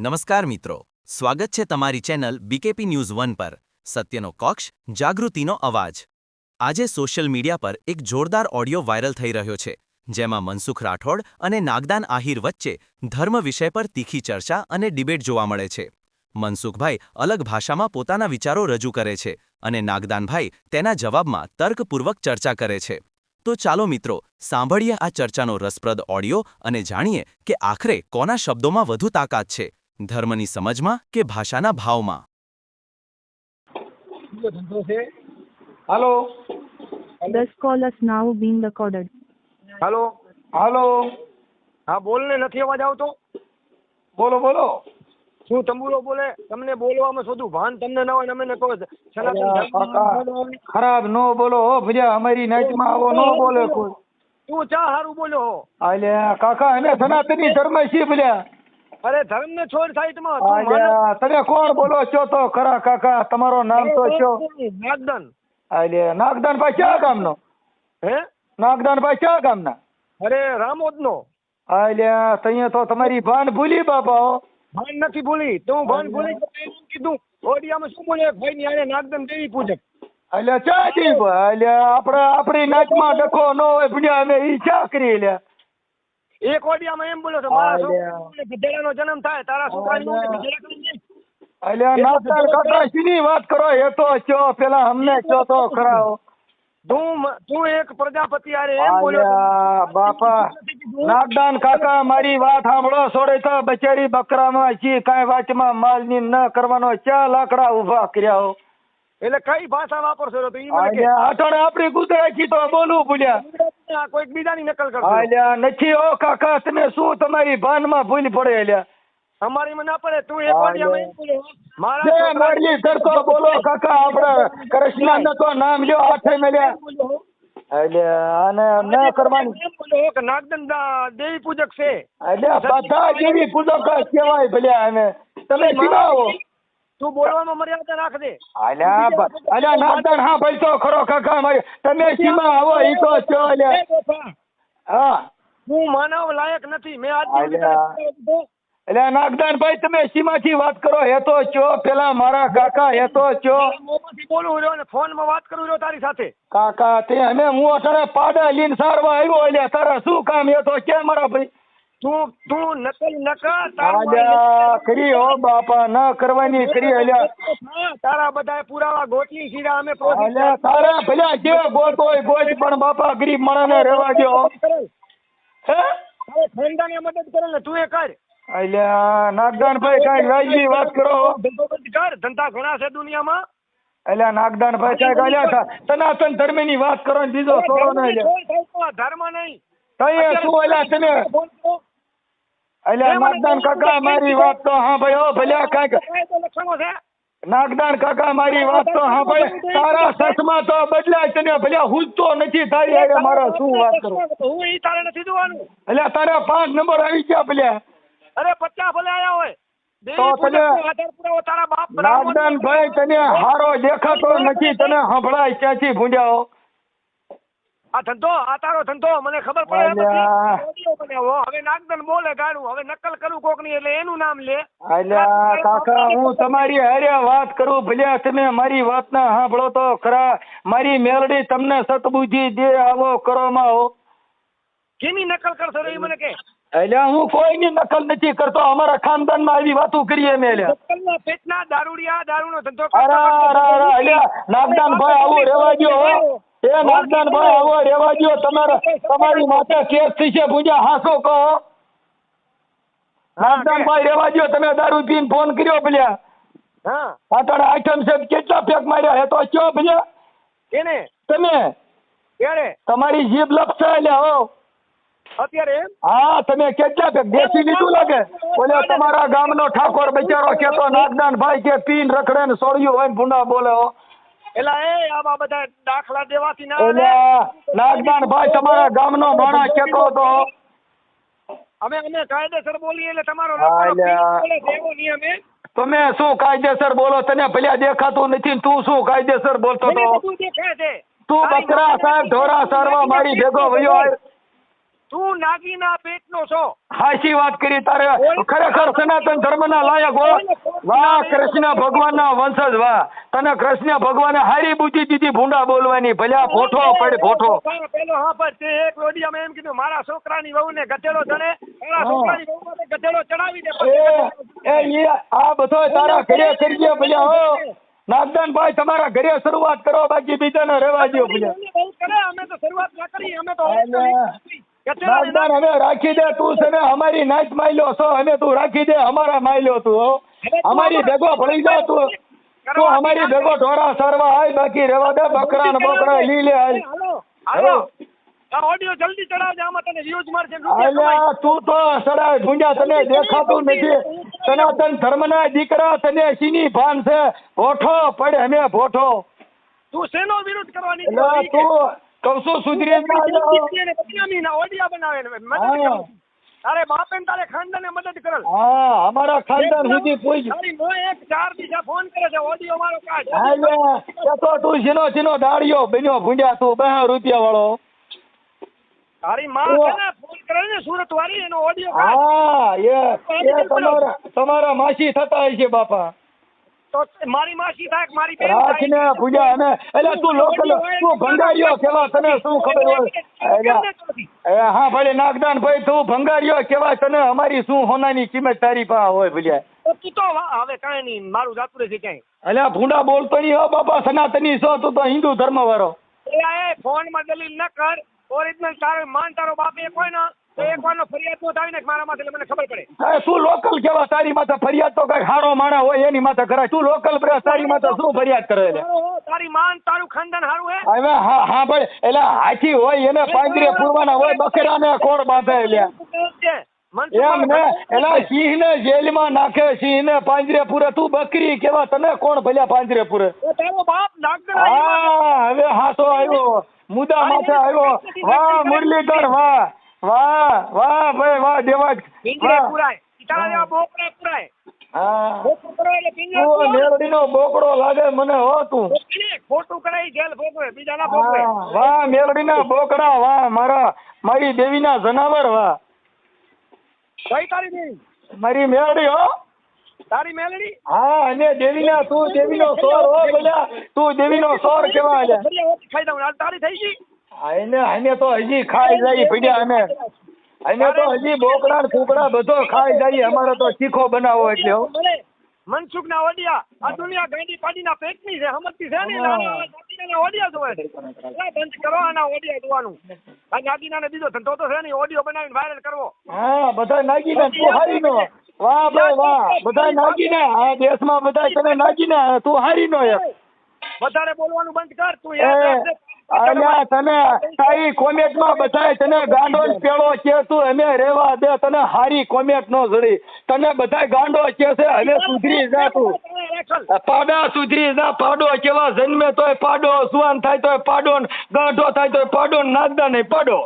નમસ્કાર મિત્રો. સ્વાગત છે તમારી ચેનલ બીકેપી ન્યૂઝ વન પર. સત્યનો કક્ષ, જાગૃતિનો અવાજ. આજે સોશિયલ મીડિયા પર એક જોરદાર ઓડિયો વાયરલ થઈ રહ્યો છે, જેમાં મનસુખ રાઠોડ અને નાગદાન આહિર વચ્ચે ધર્મ વિષય પર તીખી ચર્ચા અને ડિબેટ જોવા મળે છે. મનસુખભાઈ અલગ ભાષામાં પોતાના વિચારો રજૂ કરે છે અને નાગદાનભાઈ તેના જવાબમાં તર્કપૂર્વક ચર્ચા કરે છે. તો ચાલો મિત્રો, સાંભળીએ આ ચર્ચાનો રસપ્રદ ઓડિયો અને જાણીએ કે આખરે કોના શબ્દોમાં વધુ તાકાત છે. ધર્મની સમજમાં કે ભાષાના ભાવમાં? Hello. This call is now being recorded. Hello. Hello. હા બોલ ને નથી અવાજ આવતો? બોલો બોલો. શું તંબુરો બોલે? તમને બોલવામાં શોધું. ભાન તમને ના હોય ને અમે ને કહો. સનાતન ખરાબ નો બોલો હો ભજા અમારી નાઈટમાં આવો નો બોલે કોઈ. તું ચા હારું બોલ્યો હો. આલે કાકા એને સનાતની ધર્મ છે ભલ્યા અરે ધર્મ ને છોડ સાઈડમાં તમે કોણ બોલો છો તો? ખરા કાકા તમારો નામ તો છો. નાગદન અરે નાગદન. ભાઈ ક્યાં ગામનો? હે? નાગદાન ભાઈ ક્યાં ગામના? અરે રામોદ નો આલે તઈએ તો તમારી ભાન ભૂલી બાપા હો. ભાન નથી ભૂલી. તું ભાન ભૂલી કીધું ઓડિયામાં શું બોલે? ભાઈ ની આને નાગદન દેવી પૂજક? અલ્યા ચા દી આલે આપણે આપણી નાચમાં ડખો ન હોય ભણ્યા અમે ઈ ચા કરી લ્યા. એક ઓડિયામાં એમ બોલ્યો તો મારા. છોકરાને ગધેડાનો જન્મ થાય તારા છોકરાને અલ્યા. ગધેડા કરી દે. વાત કરો? એ તો ચો પેલા અમને તો ખરા તું તું એક પ્રજાપતિ હારે એમ બોલ્યો બાપા. નાગદાન કાકા મારી વાત સાંભળો સોડે તો બચારી બકરામાં છી કાંઈ વાતમાં માલની ન કરવાનો ચા લાકડા ઊભા કર્યા હો. એટલે કઈ ભાષા વાપરશો તો ઈ મને કે. અટણ આપણી ગુજરાતી તો બોલવું ભૂલ્યા. કોઈક બીજાની નકલ કરશો અલ્યા નથી ઓ કાકા તમે શું તમારી ભાનમાં ભૂલ પડે અલ્યા? અમારી મને ના પડે તું એક વાર એમ મારા મારી તરતો બોલો. કાકા આપણે કૃષ્ણ તો નામ લ્યો હાથે મળ્યા. આલ્યા આને ન કરવાની. કે નાગદન દેવી પૂજક છે. અલ્યા બધા દેવી પૂજક કહેવાય ભલ્યા અમે તમે આવો તું બોલવામાં મર્યાદા રાખ દે અલ્યા અલ્યા નાગદાન હા ભાઈ તો ખરો કાકા મારી તમે સીમા આવો ઈ તો છો અલ્યા. હા. હું માનવ લાયક નથી. મેં આજ. એટલે નાગદાન ભાઈ તમે સીમાથી વાત કરો હે તો છો. પેલા મારા કાકા હે તો છો. બોલું રહ્યો ને ફોનમાં વાત કરું રહ્યો તારી સાથે. કાકા તે અમે હું અટાણે પાડા લીન સારવા આવ્યો એટલે તારા શું કામ? એ તો કે મારા ભાઈ. તું તું નકલ નકા તારા કરી હો બાપા ન કરવાની કરી અલ્યા તારા બધા પુરાવા ગોઠવી સીધા અમે અલ્યા તારા ભલ્યા જે ગોત હોય ગોત પણ બાપા ગરીબ માણસને રહેવા દો. હે? ખાનદાને મદદ કરે ને તું એ કર. અલ્યા નાગદાન ભાઈ કાંઈ વાજબી વાત કરો. કર. ધંધા ઘણા છે દુનિયામાં. અલ્યા નાગદાન ભાઈ કાંઈક અલ્યા સનાતન ધર્મની વાત કરો ને બીજો છોડો ને અલ્યા ધર્મ નહીં. તઈએ શું અલ્યા તમે અલ્યા નાગદાન કાકા મારી વાત તો હા ભાઈ ઓ ભલ્યા કાંઈક. નાગદાન કાકા મારી વાત તો હા ભાઈ તારા સસમાં તો બદલાય તને ભલ્યા હુજતો નથી તારી હારે મારો શું વાત કરું? હું ઈ તારે નથી જોવાનું. એટલે તારા પાંચ નંબર આવી ગયા ભલ્યા અરે પચાસ ભલે આયા હોય. તો તને- નાગદાન ભાઈ તને હારો દેખાતો નથી તને સંભળાય ક્યાંથી ભૂંડ્યા આ ધંધો આ તારો ધંધો મને ખબર પડે. ઓડિયો બનાવો. હવે નાગદન બોલે ગાડું હવે નકલ કરું કોકની એટલે એનું નામ લે. અલ્યા કાકા હું તમારી હારે વાત કરું ભલ્યા તમે મારી વાત ના સાંભળો તો ખરા મારી મેલડી તમને સતબુજી દે આવો કરોમાં હો કેની નકલ કરશો રે મને કે? અલ્યા હું કોઈની નકલ નથી કરતો અમારા ખાનદાનમાં આવી વાતો કરીએ મેં અલ્યા નકલના પેટના દારૂડિયા દારૂનો ધંધો અરે અરે અલ્યા નાગદાનભાઈ આવો રેવા દ્યો એ ભાઈ આવો રેવા દો તમારા તમારી માથે કેસ થશે પૂજા હાસો કહો. નાગદાનભાઈ રેવા દો તમે દારૂ પીને ફોન કર્યો ભલ્યા હા. અત્યારે આઈટમ છે કેટલા ફેક માર્યા? હે તો કયો ભલ્યા કેને? તમે? ક્યારે? તમારી જીભ લપસે લ્યા હો. અત્યારે હા તમે કેટલા ફેક? દેશી લીધું લાગે. બોલે તમારા ગામનો ઠાકોર બચારો કેતો નાગદાન ભાઈ કે પીન રખડે ને સોળિયું હોય ને ભૂંડા બોલે હો. એલા એ આવા બધા દાખલા દેવાથી ના ઓલે નાગદાન ભાઈ તમારા ગામનો માણસ કેતો હતો. અમે અમે કાયદેસર બોલીએ એટલે તમારો છે નિયમ તમે શું કાયદેસર બોલો? તને ભલ્યા દેખાતું નથી તું શું કાયદેસર બોલતો મને તો બકરા સાહેબ ઢોરા સારવા મારી ભેગો વયો તું નાગીના પેટનો છો. હાચી વાત કરી તારે. ખરેખર સનાતન ધર્મના લાયક હો. વાહ કૃષ્ણ ભગવાનના વંશજ વાહ. તને કૃષ્ણ ભગવાને હારી બુદ્ધિ દીધી ભૂંડા બોલવાની. ભલ્યા ભોઠો પડે ભોઠો. પેલો હા પર તે એક રોડિયામાં એમ કીધું મારા છોકરાની વહુને ગધેડો ચડે. મારા છોકરાની વહુ ને ગધેડો ચડાવી દે. એ એ આ બધો તારા ઘરે કરીએ ભલ્યા હો. નાગદાનભાઈ તમારા ઘરે શરૂઆત કરો બાકી બીજાને રહેવા દો ભલ્યા અમે તો શરૂઆત ના કરી અમે તો નાગદાન હવે રાખી દે તું છે ને અમારી નાચ માયલો છો અને તું રાખી દે અમારા માયલો તું હો. અમારી ભેગો ભળી જા તું તું અમારી ભેગો ઢોરા સારવા આય બાકી રેવા દે બકરા ને બકરા લી લે હાલ. હાલો. હાલો. ઓડિયો જલ્દી ચડાવજે આમાં તને વ્યૂઝ મળશે અલ્યા તું તો સડાય ભૂંજા તને દેખાતું નથી. સનાતન ધર્મના દીકરા તને ભાન છે. ભોઠો પડે અમે ભોઠો. તું શેનો વિરોધ કરવાની તું છું સુધરી ઓડિયા બનાવે ને. કરે. તારે બાપે તારે ને મદદ કરે. હા અમારા ખાનદાન સુધી પૂછ. તારી મો એક ચાર દિવસે ફોન કરે છે ઓડિયો મારો કાઢ. અલ્યા, તો તું જીનો જીનો ડાળિયો બન્યો ભૂંડ્યા તું બે રૂપિયા વાળો. તારી માં છે ને ફોન કરે ને સુરત વાળી એનો ઓડિયો હા એ એ તમારા તમારા માસી થતા હશે બાપા. તો મારી માસી થાય મારી બેન. રાખીને પૂજા અને એટલે તું લોકલ તું ભંડારીઓ કેવા તને શું ખબર હોય હા ભલે નાગદાન ભાઈ તું ભંગારીયો કેવા તને અમારી શું હોનાની કિંમત તારી પાસે હોય ભલ્યા તો તું હવે કાંઈ નહીં મારું જાતું રહેશે ક્યાંય. અલ્યા ભૂંડા બોલતો નહીં હો બાપા સનાતની છો તું તો હિન્દુ ધર્મ વાળો એ ફોનમાં દલીલ ન કર ઓરિજિનલ તારો માન તારો બાપ એ કોઈ ને તો એક વારનો ફરિયાદ નો થાય ને કે મારા માથે મને ખબર પડે. અરે તું લોકલ કેવા? તારી માથે ફરિયાદ તો કઈ હારો માણા હોય એની માથે કરાય. તું લોકલ બ્રે તારી માથે શું ફરિયાદ કરે એટલે તારી માન તારું ખાનદાન હારું હે? હવે હા હા ભાઈ એટલે હાથી હોય એને પાંજરે પૂરવાના હોય બકરાને કોણ બાંધે એટલે એમ ને એલા સિંહ ને જેલમાં નાખે સિંહ ને પાંજરે પૂરે તું બકરી કેવા તને કોણ ભલ્યા પાંજરે પૂરે હા હવે હાથો આવ્યો. મુદા માથે આવ્યો. વાહ મુરલીધર વાહ. વાહ વાહ ભાઈ વાહ દેવાજ પિંજરે પુરાય. તારા જેવા બોકડા પુરાય. હા. બોકડો પુરાય એટલે પિંજરે ઓ. મેલડીનો બોકડો લાગે મને હો તું. ખોટું કરાઈ જેલ ભોગવે બીજા ના ભોગવે વાહ મેલડીના બોકડા વાહ મારા મારી દેવીના જનાવર વાહ. કઈ તારી દેવી? મારી મેલડી હો. તારી મેલડી હા અને દેવીના તું દેવીનો સોર હો બધા. તું દેવીનો સોર કેવા છે ખાઈ દઉં તારી થઈ ગઈ? આને આને તો હજી ખાઈ જાય પીડ્યા અમે આને. તો હજી બોકડા ફૂકડા બધો ખાઈ જાય અમારે તો ચીખો બનાવો એટલે મનસુખ ના ઓડિયા. આ દુનિયા ગાંધી પાડી ના પેટની છે સમજતી છે ને ઓડિયા જોવે બંધ કરો આના ઓડિયા જોવાનું. આ નાગીના ને બીજો ધંધો તો છે ને ઓડિયો બનાવીને વાયરલ કરવો. હા બધા નાગીને તું હારી નો. વાહ ભાઈ વાહ. બધા નાગીને આ દેશમાં બધા તને નાગીને તું હારી નો એક વધારે બોલવાનું બંધ કર તું. અલ્યા તને તારી કોમેન્ટમાં બધાય તને ગાંડો જ પેળો કે તું અમે રેવા દે તને હારી કોમેન્ટ નો જડી. તને બધાય ગાંડો છે હવે સુધરી જા તું. પાડા સુધરી જા પાડો કેવા જન્મે તોય પાડો સુવાન થાય તોય પાડો ગાંઠો થાય તોય પાડો નાદા નહીં પાડો.